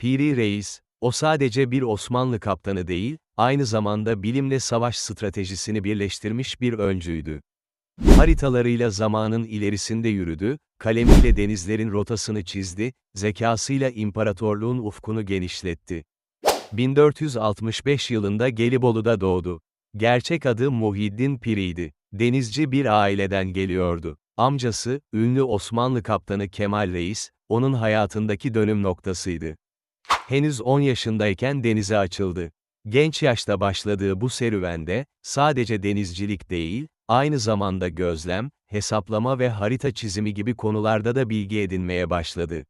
Piri Reis, o sadece bir Osmanlı kaptanı değil, aynı zamanda bilimle savaş stratejisini birleştirmiş bir öncüydü. Haritalarıyla zamanın ilerisinde yürüdü, kalemiyle denizlerin rotasını çizdi, zekasıyla imparatorluğun ufkunu genişletti. 1465 yılında Gelibolu'da doğdu. Gerçek adı Muhiddin Piri'ydi. Denizci bir aileden geliyordu. Amcası, ünlü Osmanlı kaptanı Kemal Reis, onun hayatındaki dönüm noktasıydı. Henüz 10 yaşındayken denize açıldı. Genç yaşta başladığı bu serüvende, sadece denizcilik değil, aynı zamanda gözlem, hesaplama ve harita çizimi gibi konularda da bilgi edinmeye başladı.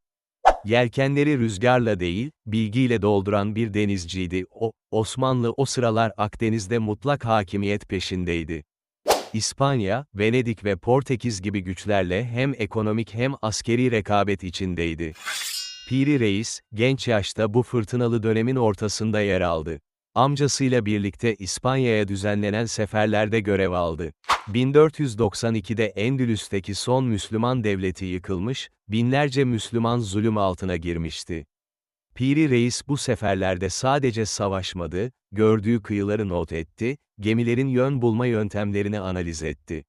Yelkenleri rüzgarla değil, bilgiyle dolduran bir denizciydi o, Osmanlı o sıralar Akdeniz'de mutlak hakimiyet peşindeydi. İspanya, Venedik ve Portekiz gibi güçlerle hem ekonomik hem askeri rekabet içindeydi. Piri Reis, genç yaşta bu fırtınalı dönemin ortasında yer aldı. Amcasıyla birlikte İspanya'ya düzenlenen seferlerde görev aldı. 1492'de Endülüs'teki son Müslüman devleti yıkılmış, binlerce Müslüman zulüm altına girmişti. Piri Reis bu seferlerde sadece savaşmadı, gördüğü kıyıları not etti, gemilerin yön bulma yöntemlerini analiz etti.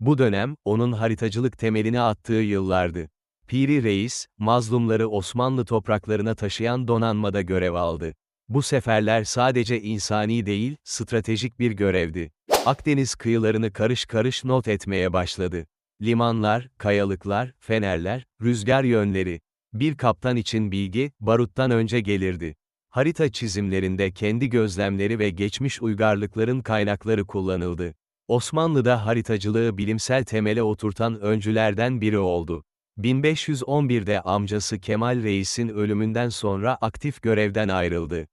Bu dönem, onun haritacılık temelini attığı yıllardı. Piri Reis, mazlumları Osmanlı topraklarına taşıyan donanmada görev aldı. Bu seferler sadece insani değil, stratejik bir görevdi. Akdeniz kıyılarını karış karış not etmeye başladı. Limanlar, kayalıklar, fenerler, rüzgar yönleri. Bir kaptan için bilgi, baruttan önce gelirdi. Harita çizimlerinde kendi gözlemleri ve geçmiş uygarlıkların kaynakları kullanıldı. Osmanlı'da haritacılığı bilimsel temele oturtan öncülerden biri oldu. 1511'de amcası Kemal Reis'in ölümünden sonra aktif görevden ayrıldı.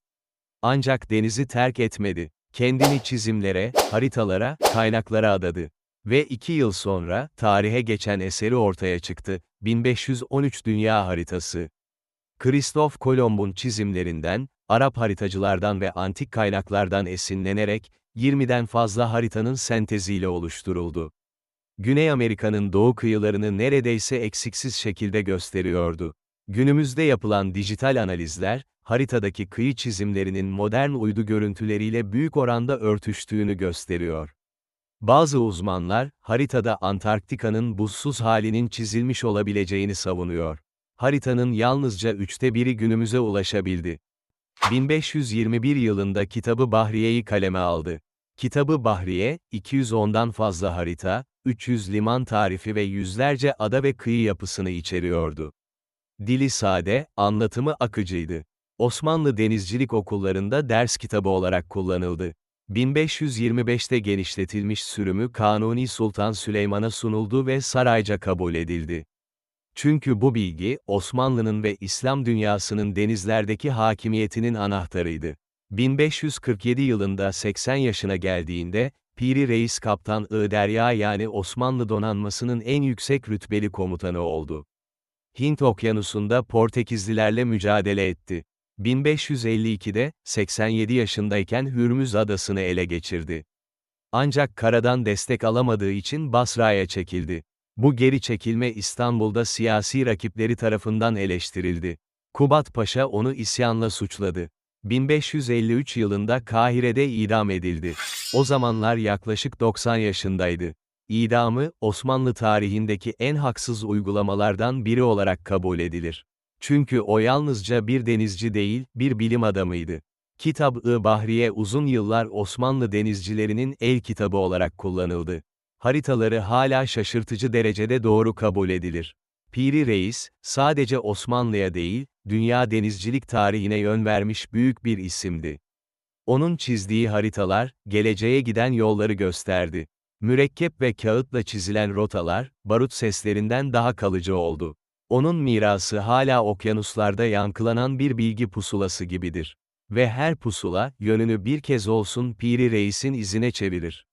Ancak denizi terk etmedi. Kendini çizimlere, haritalara, kaynaklara adadı. Ve iki yıl sonra, tarihe geçen eseri ortaya çıktı, 1513 Dünya Haritası. Kristof Kolomb'un çizimlerinden, Arap haritacılardan ve antik kaynaklardan esinlenerek, 20'den fazla haritanın senteziyle oluşturuldu. Güney Amerika'nın doğu kıyılarını neredeyse eksiksiz şekilde gösteriyordu. Günümüzde yapılan dijital analizler, haritadaki kıyı çizimlerinin modern uydu görüntüleriyle büyük oranda örtüştüğünü gösteriyor. Bazı uzmanlar, haritada Antarktika'nın buzsuz halinin çizilmiş olabileceğini savunuyor. Haritanın yalnızca üçte biri günümüze ulaşabildi. 1521 yılında kitabı Bahriye'yi kaleme aldı. Kitabı Bahriye, 210'dan fazla harita, 300 liman tarifi ve yüzlerce ada ve kıyı yapısını içeriyordu. Dili sade, anlatımı akıcıydı. Osmanlı denizcilik okullarında ders kitabı olarak kullanıldı. 1525'te genişletilmiş sürümü Kanuni Sultan Süleyman'a sunuldu ve sarayca kabul edildi. Çünkü bu bilgi, Osmanlı'nın ve İslam dünyasının denizlerdeki hakimiyetinin anahtarıydı. 1547 yılında 80 yaşına geldiğinde, Piri Reis Kaptan I yani Osmanlı donanmasının en yüksek rütbeli komutanı oldu. Hint okyanusunda Portekizlilerle mücadele etti. 1552'de, 87 yaşındayken Hürmüz adasını ele geçirdi. Ancak karadan destek alamadığı için Basra'ya çekildi. Bu geri çekilme İstanbul'da siyasi rakipleri tarafından eleştirildi. Kubat Paşa onu isyanla suçladı. 1553 yılında Kahire'de idam edildi. O zamanlar yaklaşık 90 yaşındaydı. İdamı, Osmanlı tarihindeki en haksız uygulamalardan biri olarak kabul edilir. Çünkü o yalnızca bir denizci değil, bir bilim adamıydı. Kitab-ı Bahriye uzun yıllar Osmanlı denizcilerinin el kitabı olarak kullanıldı. Haritaları hala şaşırtıcı derecede doğru kabul edilir. Piri Reis, sadece Osmanlı'ya değil, dünya denizcilik tarihine yön vermiş büyük bir isimdi. Onun çizdiği haritalar, geleceğe giden yolları gösterdi. Mürekkep ve kağıtla çizilen rotalar, barut seslerinden daha kalıcı oldu. Onun mirası hala okyanuslarda yankılanan bir bilgi pusulası gibidir. Ve her pusula, yönünü bir kez olsun Piri Reis'in izine çevirir.